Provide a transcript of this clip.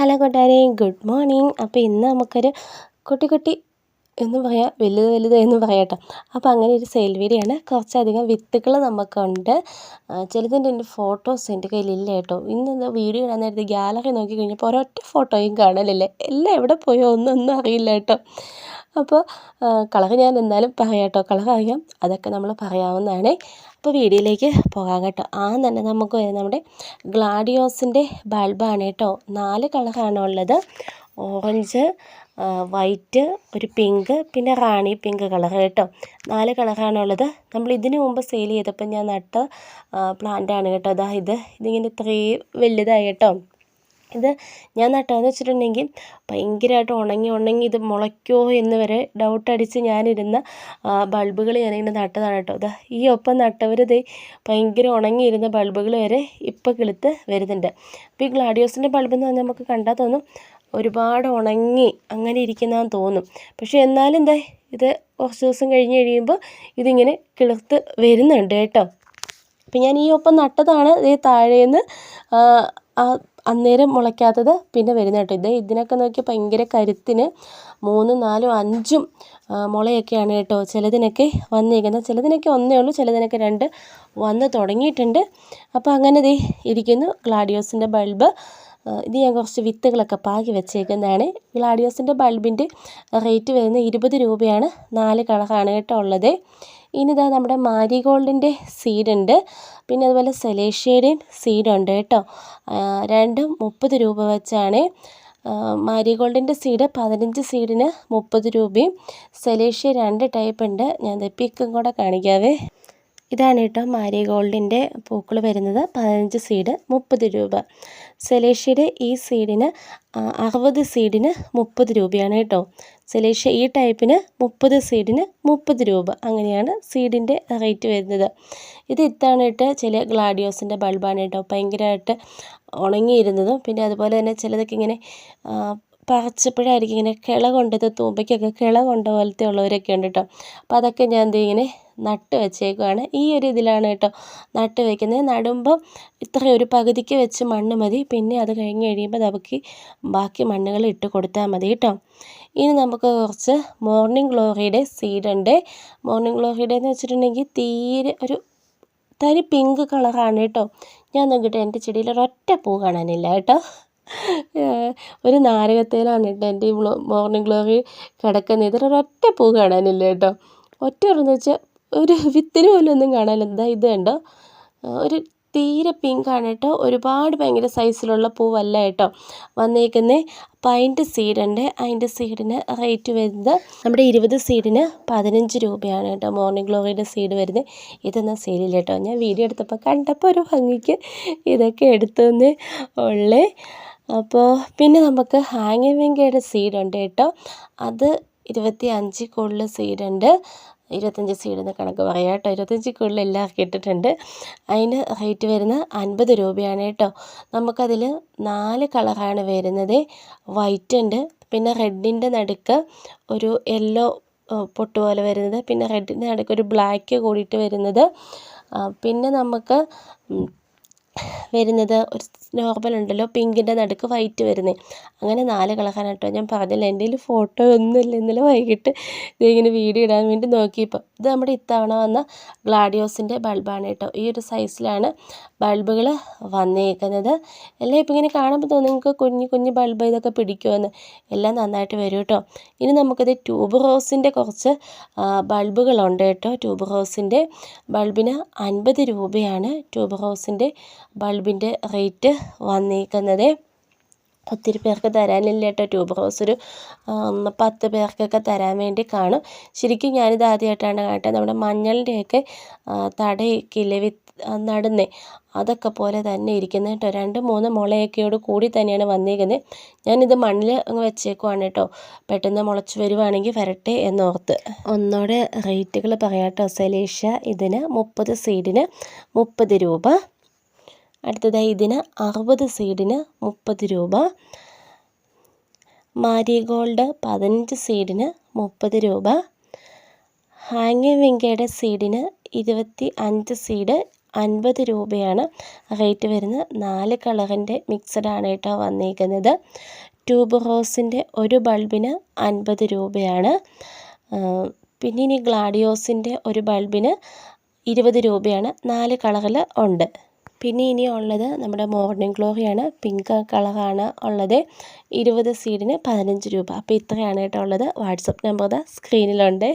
Hello കൂട്ടുകാരെ good morning അപ്പോൾ ഇന്ന് നമുക്കൊരു കുട്ടി കുട്ടി എന്ന് പറയാം വലുത് വലുത് എന്ന് പറയട്ടോ. അപ്പോൾ അങ്ങനെ ഒരു സെയിൽ കുറച്ചധികം വിത്തുകൾ നമുക്കുണ്ട്. ചിലതിന്റെ എന്റെ ഫോട്ടോസ് എന്റെ കയ്യിലില്ല കേട്ടോ. ഇന്ന് വീഡിയോ ഇടാൻ നേരത്തെ ഗ്യാലറി നോക്കി കഴിഞ്ഞപ്പോൾ ഒരൊറ്റ ഫോട്ടോയും കാണലില്ല. എല്ലാം എവിടെ പോയോ ഒന്നൊന്നും അറിയില്ല കേട്ടോ. അപ്പോൾ കളർ ഞാൻ എന്തായാലും പറയാം കേട്ടോ. കളർ അറിയാം. അതൊക്കെ നമ്മൾ പറയാവുന്നതാണ്. അപ്പോൾ വീഡിയോയിലേക്ക് പോകാം കേട്ടോ. ആ തന്നെ നമുക്ക് നമ്മുടെ ഗ്ലാഡിയോസിന്റെ ബൾബാണ് കേട്ടോ. നാല് കളറാണ് ഉള്ളത്. ഓറഞ്ച് വൈറ്റ് ഒരു പിങ്ക് പിന്നെ റാണി പിങ്ക് കളർ കേട്ടോ. നാല് കളറാണുള്ളത് നമ്മൾ ഇതിനു മുമ്പ് സെയിൽ ചെയ്തപ്പോൾ ഞാൻ നട്ട പ്ലാന്റാണ് കേട്ടോ. അതാ ഇത്. ഇതിങ്ങനെ ഇത്രയും വലുതായി കേട്ടോ. ഇത് ഞാൻ നട്ടതെന്ന് വെച്ചിട്ടുണ്ടെങ്കിൽ ഭയങ്കരമായിട്ട് ഉണങ്ങി ഉണങ്ങി ഇത് മുളയ്ക്കോ എന്ന് വരെ ഡൗട്ട് അടിച്ച് ഞാനിരുന്ന ബൾബുകൾ ഞാനിങ്ങനെ നട്ടതാണ് കേട്ടോ. ഇതാ ഈ ഒപ്പം നട്ടവർ ഇത് ഭയങ്കര ഉണങ്ങിയിരുന്ന ബൾബുകൾ വരെ ഇപ്പോൾ കിളുത്ത് വരുന്നുണ്ട്. അപ്പോൾ ഈ ഗ്ലാഡിയോസിന്റെ ബൾബ് എന്ന് പറഞ്ഞാൽ നമുക്ക് കണ്ടാൽ തോന്നും ഒരുപാട് ഉണങ്ങി അങ്ങനെ ഇരിക്കുന്നതെന്ന് തോന്നും. പക്ഷേ എന്നാലും എന്താ ഇത് കുറച്ച് ദിവസം കഴിഞ്ഞ് കഴിയുമ്പോൾ ഇതിങ്ങനെ കിളുത്ത് വരുന്നുണ്ട് കേട്ടോ. അപ്പം ഞാൻ ഈ ഒപ്പം നട്ടതാണ് ഈ താഴേന്ന് അന്നേരം മുളയ്ക്കാത്തത് പിന്നെ വരുന്ന കേട്ടോ ഇത് ഇതിനൊക്കെ നോക്കി ഭയങ്കര കരുത്തിന്. മൂന്നും നാലും അഞ്ചും മുളയൊക്കെയാണ് കേട്ടോ ചിലതിനൊക്കെ വന്നിരിക്കുന്നത് ചിലതിനൊക്കെ ഒന്നേ ഉള്ളൂ ചിലതിനൊക്കെ രണ്ട്. വന്ന് തുടങ്ങിയിട്ടുണ്ട്. അപ്പോൾ അങ്ങനെ ദേ ഇരിക്കുന്നു ഗ്ലാഡിയോസിന്റെ ബൾബ്. ഇത് ഞാൻ കുറച്ച് വിത്തുകളൊക്കെ പാകി വെച്ചേക്കുന്നതാണ്. ഗ്ലാഡിയോസിന്റെ ബൾബിന്റെ റേറ്റ് വരുന്നത് ഇരുപത് രൂപയാണ്. നാല് കളറാണ് കേട്ടോ ഉള്ളത്. ഇനി ഇതാ നമ്മുടെ മാരിഗോൾഡിന്റെ സീഡുണ്ട് പിന്നെ അതുപോലെ സെലേഷ്യയുടെയും സീഡുണ്ട് കേട്ടോ. രണ്ടും മുപ്പത് രൂപ വെച്ചാണ്. മാരിഗോൾഡിന്റെ സീഡ് പതിനഞ്ച് സീഡിന് മുപ്പത് രൂപയും. സെലേഷ്യ രണ്ട് ടൈപ്പ് ഉണ്ട്. ഞാൻ പിക്കും കൂടെ കാണിക്കാവേ. ഇതാണ് കേട്ടോ മാരിഗോൾഡിന്റെ പൂക്കൾ വരുന്നത്. പതിനഞ്ച് സീഡ് മുപ്പത് രൂപ. സെലേഷ്യയുടെ ഈ സീഡിന് അറുപത് സീഡിന് മുപ്പത് രൂപയാണ് കേട്ടോ. സെലേഷ്യ ഈ ടൈപ്പിന് മുപ്പത് സീഡിന് മുപ്പത് രൂപ. അങ്ങനെയാണ് സീഡിന്റെ റേറ്റ് വരുന്നത്. ഇത് ഇത്താണ് കേട്ടോ ചില ഗ്ലാഡിയോസിന്റെ ബൾബാണ് കേട്ടോ. ഭയങ്കരമായിട്ട് ഉണങ്ങിയിരുന്നതും പിന്നെ അതുപോലെ തന്നെ ചിലതൊക്കെ ഇങ്ങനെ പറിച്ചപ്പോഴായിരിക്കും ഇങ്ങനെ കിള കൊണ്ടത് തൂമ്പയ്ക്കൊക്കെ കിള കൊണ്ട പോലത്തെ ഉള്ളവരൊക്കെ ഉണ്ട് കേട്ടോ. അപ്പോൾ അതൊക്കെ ഞാൻ എന്ത് ഇങ്ങനെ നട്ട് വെച്ചേക്കുവാണ്. ഈ ഒരു ഇതിലാണ് കേട്ടോ നട്ട് വെക്കുന്നത്. നടുമ്പം ഇത്ര ഒരു പകുതിക്ക് വെച്ച് മണ്ണ് മതി. പിന്നെ അത് കഴിഞ്ഞ് കഴിയുമ്പോൾ നമുക്ക് ബാക്കി മണ്ണുകൾ ഇട്ട് കൊടുത്താൽ മതി കേട്ടോ. ഇനി നമുക്ക് കുറച്ച് മോർണിംഗ് ഗ്ലോറിയുടെ സീഡുണ്ട് മോർണിംഗ് ഗ്ലോറിയുടെ എന്ന് വെച്ചിട്ടുണ്ടെങ്കിൽ തീരെ ഒരു തരി പിങ്ക് കളറാണ് കേട്ടോ. ഞാൻ നോക്കിയിട്ട് എന്റെ ചെടിയിൽ ഒരൊറ്റ പൂ കാണാനില്ല കേട്ടോ. ഒരു നാരകത്തേലാണ് കേട്ടോ എന്റെ ഈ മോർണിംഗ് ഗ്ലോറി കിടക്കുന്നത്. ഇതിലൊരൊറ്റ പൂ കാണാനില്ല കേട്ടോ. ഒറ്റ എന്ന് വെച്ചാൽ ഒരു വിത്തിന് പോലും ഒന്നും കാണാനില്ല. എന്താ ഇത് കണ്ടോ? ഒരു തീരെ പിങ്കാണ് കേട്ടോ. ഒരുപാട് ഭയങ്കര സൈസിലുള്ള പൂവല്ല കേട്ടോ വന്നേക്കുന്നത് അപ്പോൾ അതിന്റെ സീഡുണ്ട് അതിന്റെ സീഡിന് റേറ്റ് വരുന്നത് നമ്മുടെ ഇരുപത് സീഡിന് പതിനഞ്ച് രൂപയാണ് കേട്ടോ. മോർണിംഗ് ഗ്ലോറിയുടെ സീഡ് വരുന്നത്. ഇതൊന്നും സെയിലില്ല കേട്ടോ. ഞാൻ വീഡിയോ എടുത്തപ്പോൾ കണ്ടപ്പോൾ ഒരു ഭംഗിക്ക് ഇതൊക്കെ എടുത്തുവെന്നേ ഉള്ളേ. അപ്പോൾ പിന്നെ നമുക്ക് ഹാങ്ങിങ് വെങ്കയുടെ സീഡുണ്ട് കേട്ടോ. അത് ഇരുപത്തി അഞ്ച് കൂടുതൽ സീഡുണ്ട് ഇരുപത്തഞ്ച് സീഡെന്ന് കണക്ക് പറയാം കേട്ടോ ഇരുപത്തഞ്ച് കൂടുതൽ എല്ലാവർക്കും ഇട്ടിട്ടുണ്ട് അതിന് റേറ്റ് വരുന്നത് അൻപത് രൂപയാണ് കേട്ടോ. നമുക്കതിൽ നാല് കളറാണ് വരുന്നത്. വൈറ്റ് ഉണ്ട്. പിന്നെ റെഡിന്റെ നടുക്ക് ഒരു യെല്ലോ പൊട്ട് പോലെ വരുന്നത്. പിന്നെ റെഡിന്റെ നടുക്ക് ഒരു ബ്ലാക്ക് കൂടിയിട്ട് വരുന്നത്. പിന്നെ നമുക്ക് വരുന്നത് ഒരു നോർമൽ ഉണ്ടല്ലോ പിങ്കിന്റെ നടുക്ക് വൈറ്റ് വരുന്നത് അങ്ങനെ നാല് കളറാണ് കേട്ടോ. ഞാൻ പറഞ്ഞില്ല എന്റെ കയ്യിൽ ഫോട്ടോ ഒന്നുമില്ല. ഇന്നലെ വൈകിട്ട് ഇതിങ്ങനെ വീഡിയോ ഇടാൻ വേണ്ടി നോക്കിയപ്പോൾ ഇത് നമ്മുടെ ഇത്തവണ വന്ന ഗ്ലാഡിയോസിന്റെ ബൾബാണ് കേട്ടോ. ഈ ഒരു സൈസിലാണ് ബൾബുകൾ വന്നേക്കുന്നത്. എല്ലാം ഇപ്പം ഇങ്ങനെ കാണുമ്പോൾ തോന്നും നിങ്ങൾക്ക് കുഞ്ഞു കുഞ്ഞു ബൾബ് ഇതൊക്കെ പിടിക്കുമെന്ന് എല്ലാം നന്നായിട്ട് വരും കേട്ടോ. ഇനി നമുക്കിത് ട്യൂബ് റോസിന്റെ കുറച്ച് ബൾബുകളുണ്ട് കേട്ടോ. ട്യൂബ് റോസിന്റെ ബൾബിന് അൻപത് രൂപയാണ് ട്യൂബ് റോസിന്റെ ബൾബിന്റെ റേറ്റ് വന്നേക്കുന്നത്. ഒത്തിരി പേർക്ക് തരാനില്ല കേട്ടോ. ട്യൂബ് റോസ് ഒരു പത്ത് പേർക്കൊക്കെ തരാൻ വേണ്ടി കാണും. ശരിക്കും ഞാനിത് ആദ്യമായിട്ടാണ് കേട്ടോ നമ്മുടെ മഞ്ഞളിന്റെയൊക്കെ തടയൊക്കെ വിത്ത് നടുന്നേ. അതൊക്കെ പോലെ തന്നെ ഇരിക്കുന്നത് കേട്ടോ. രണ്ട് മൂന്ന് മുളയൊക്കെയോട് കൂടി തന്നെയാണ് വന്നിരിക്കുന്നത് ഞാനിത് മണ്ണിൽ അങ്ങ് വെച്ചേക്കുവാണ് കേട്ടോ. പെട്ടെന്ന് മുളച്ച് വരുവാണെങ്കിൽ വരട്ടെ എന്നോർത്ത്. ഒന്നോടെ റേറ്റുകൾ പറയാം കേട്ടോ. സെലേഷ്യ ഇതിന് മുപ്പത് സീഡിന് മുപ്പത് രൂപ. അടുത്തതായി ഇതിന് അറുപത് സീഡിന് മുപ്പത് രൂപ. മാരിഗോൾഡ് പതിനഞ്ച് സീഡിന് മുപ്പത് രൂപ. ഹാങ്ങി വിങ്കയുടെ സീഡിന് ഇരുപത്തി അഞ്ച് സീഡ് അൻപത് രൂപയാണ്. റേറ്റ് വരുന്നത് നാല് കളറിന്റെ മിക്സഡാണ് കേട്ടോ വന്നിരിക്കുന്നത് ട്യൂബ് റോസിന്റെ ഒരു ബൾബിന് അൻപത് രൂപയാണ്. പിന്നെ ഇനി ഗ്ലാഡിയോസിന്റെ ഒരു ബൾബിന് ഇരുപത് രൂപയാണ്. നാല് കളറിൽ ഉണ്ട്. പിന്നെ ഇനി ഉള്ളത് നമ്മുടെ മോർണിംഗ് ഗ്ലോറിയാണ് പിങ്ക് കളറാണ് ഉള്ളത്. ഇരുപത് സീഡിന് പതിനഞ്ച് രൂപ. അപ്പോൾ ഇത്രയാണ് കേട്ടോ ഉള്ളത്. വാട്സപ്പ് നമ്പർ ദാ സ്ക്രീനിലുണ്ട്